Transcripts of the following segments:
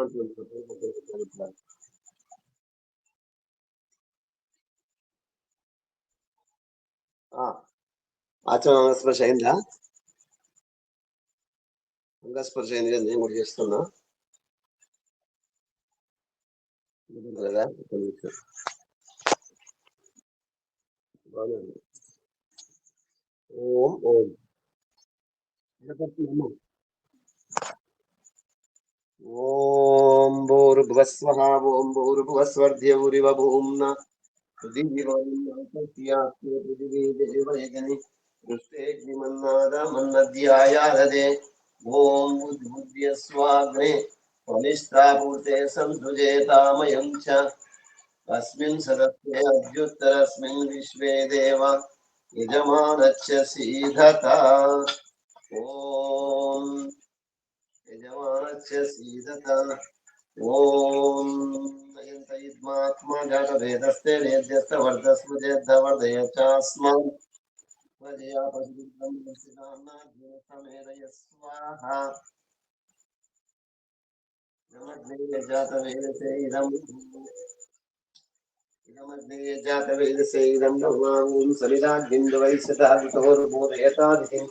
Upload అయిందా? అంగస్పర్శ అయింది కదా నేను కూడా చేస్తున్నా. ఓం ఓం. ॐ भूर्भुवस्वः ॐ भूर्भुवस्वर्ध्यभूरिव भूम्ना पृथिवीवन्नाथस्यास्ते पृथिवी देवयजनि ॐ स्वाग्ने सन्धुजेतामयं च। अस्मिन् सदस्ये अभ्युत्तरस्मिन् विश्वे देव, यजमानच्च सीधता। ॐ यजमानस्य सीधता ॐ नयन्तयिद्मात्मा जातवेदस्ते नेद्यस्तवर्धस्मृजेद्धवर्धय चास्मान् प्रजयापतिमेदय स्वाहा जातवेदसे इदम् जातवेदसे इदं। भगवान् सलिलाग्निन्दवैश्यतादितोर्बोधयतादितिम्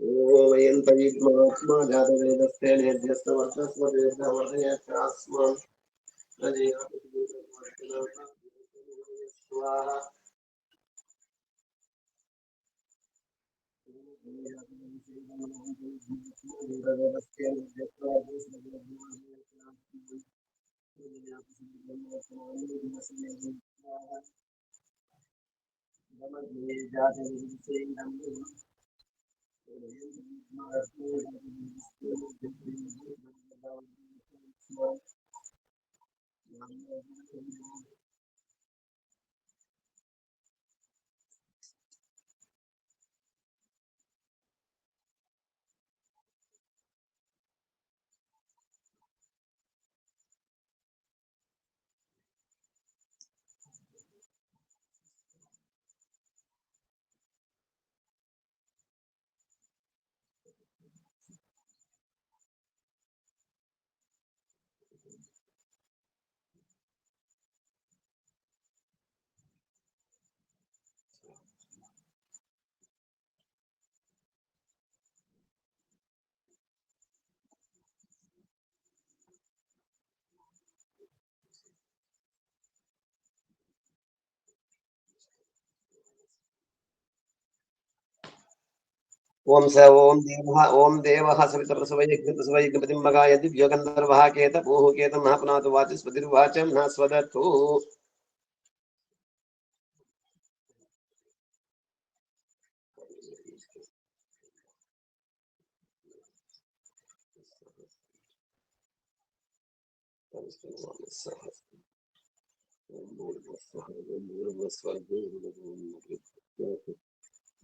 जातवेदसे इदं भगवान् ॐ सलित्वासमग्ने मृतेन वर्तयामसि ध्रुवत्योचाय निश्च्य स्वाहा इदमग्नेयङ्गिरसे इदं ओम स, ओम देवः ओम देवः सवितप्रसवयज्ञप्रसवयज्ञपतिं मगाय दिव्यगन्धर्वः केतपोः केतं न पुनातु वाचस्पतिर्वाचं न स्वदत्तु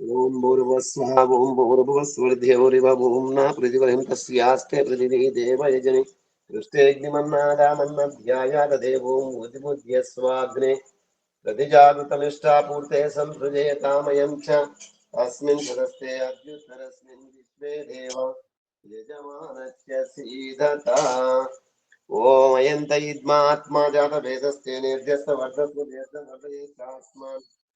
ओम भूर्भुवस्वः ओम भूर्भुवस्वर्ध्यौरिव भूम्ना पृथिवीं तस्यास्ते पृथिवी देवयजनि। दृष्टेऽग्निमन्नादामन्नध्यायाददेवो मुदिमुद्य स्वाग्ने प्रतिजागृतमिष्टापूर्ते संसृजेतामयं च। अस्मिन् सदस्ते अद्युत्तरस्मिन् विश्वे देव। यजमानस्य सीधता। ॐ इद्मात्मा जातभेदस्ते निर्ध्यस्तवर्धस्वदेशवर्धयेतास्मान्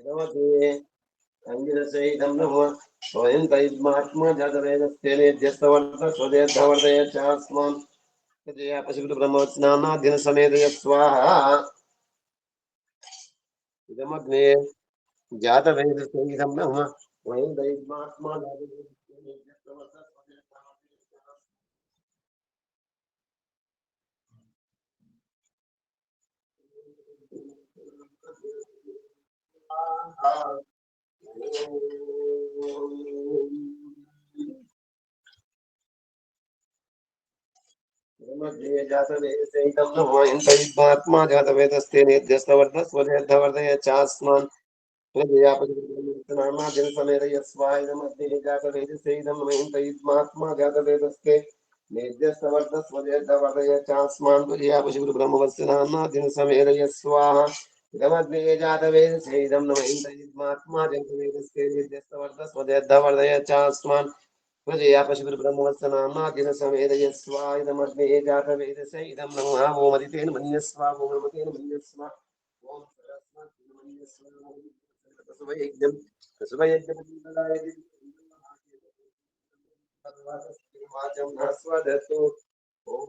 यदवते स्वयं तैमात्मा जातवेदस्तेनेध्यस्तवर्तस्वदेद्धवर्तय चास्मान् कृतया पशुकृत ब्रह्मवचनानाध्यन समेतय स्वाहा इदमग्ने जातवेदस्तेनिधं नमः स्वयं तैमात्मा जातवेदस्तेनेध्यस्तवर्तस्वदेद्धवर्तय जातवेदस्तेनमात्मा जातवेदस्ते निर्ध्यस्तवर्धस्वदेद्धवर्धय चास्मान् जातवेदस्तेनमात्मा जातवेदस्ते निर्ध्यस्तवर्धस्वदेद्धवर्धय चास्मान् ब्रह्मवत्सनादिनसमेरय स्वाहा इदमग्ने जातवेदसे नम इन्द्रयुग्मात्मा जातवेदस्ते निर्ध्यस्तवर्धस्वदेद्धवर्धय चास्मान् प्रजया पशुब्रह्मवत्सनामादिन समेदय स्वायुधमग्ने इदं नमः ओमदितेन मन्यस्वा ओममतेन मन्यस्वा ओम सरस्वती मन्यस्वा कसुभयज्ञं कसुभयज्ञमण्डलाय वाचं हस्वदतु ओम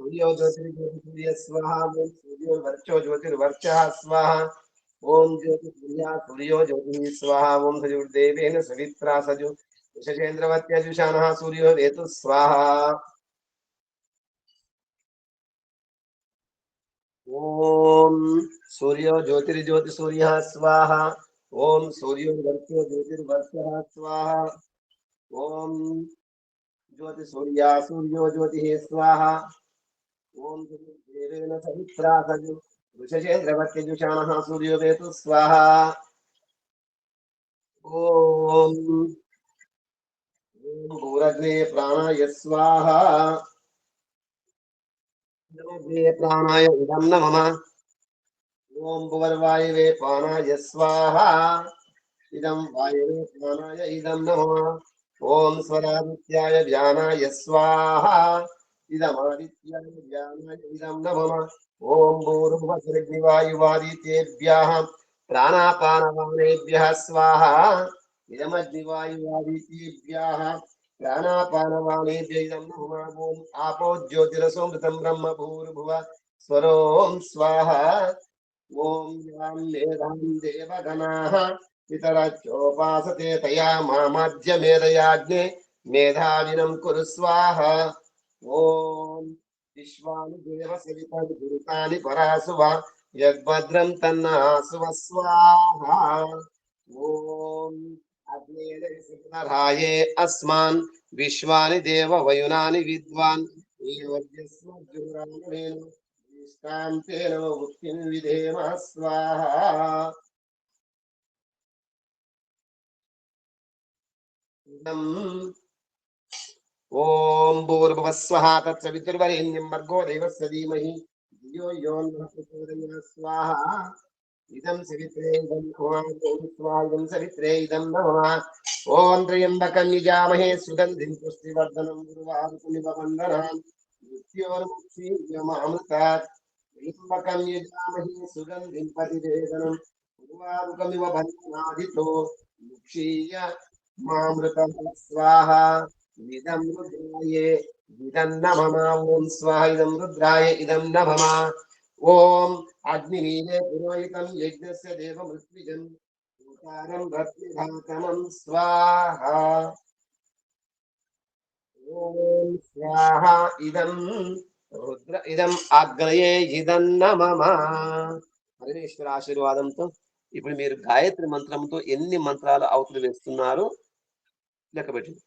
सूर्यो ओम सूर्यो ज्योतिर्वर्चः स्वाहा, ओम सूर्यो ज्योतिः स्वाहा, ओम सजुर्देवेन सवित्रा सजु सूर्यो स्वाहा। ओम सूर्यो ज्योतिर्ज्योतिसूर्यः स्वाहा, ओम सूर्यो वर्चो ज्योतिर्वर्चः स्वाहा, ओम सूर्यो ज्योतिः स्वाहा ओम देवेन सवित्रा सजु वृषचेन्द्रवत्यजुषाणः सूर्यो वेतु स्वाहा। ओम भूरग्ने प्राणाय प्राणाय प्राणाय स्वाहा। वायवे प्राणाय स्वरादित्याय व्यानाय स्वाहा। इदमादित्याय व्यानाय इदं नमः। ओम भूर्भुवस्सृग्निवायुवादितेभ्यः प्राणापानवानेभ्यः स्वाहा। इदमग्निवायुवादितेभ्यः, प्राणापानवानेभ्य इदं नमः। ओम आपो ज्योतिरसोमृतं ब्रह्म भूर्भुव स्वरों स्वाहा। ॐ यां मेधां देवगणाः, पितरच्चोपासते तया मामाद्यमेधयाज्ञे मेधाविनं ఓం విశ్వాని దేవ సవితాని గురుతాని పరాసువ యద్భద్రం తన్నాసువ స్వాహ ఓం అగ్నేరాయే అస్మాన్ విశ్వాని దేవ వయునాని విద్వాన్. ేన स्वाहा इदम् ॐ भूर्भुवस्वः तत्सवितुर्वरेण्यं भर्गो देवस्य धीमहि धियो यो नः प्रचोदयात् स्वाहा इदं सवित्रे इदं नमः ॐ स्वाहा इदं सवित्रे इदं नमः ॐ त्र्यम्बकं यजामहे सुगन्धिं पुष्टिवर्धनं गुरुवारुकुमिव वन्दनान् मृत्योर्मुक्षीयमामृतात् त्र्यम्बकं ఇదం రుద్రాయే ఇదం నమమ ఓం స్వాహ ఇదం రుద్రాయ ఇదం నమమ ఓం అగ్నివీరే పురోహితం యజ్ఞస్య దేవ మృత్విజం ఓంకారం స్వాహ ఓం స్వాహ ఇదం రుద్ర ఇదం అగ్రయే ఇదం నమమ పరమేశ్వర ఆశీర్వాదంతో ఇప్పుడు మీరు గాయత్రి మంత్రంతో ఎన్ని మంత్రాలు అవతలు వేస్తున్నారో? లెక్కపెట్టండి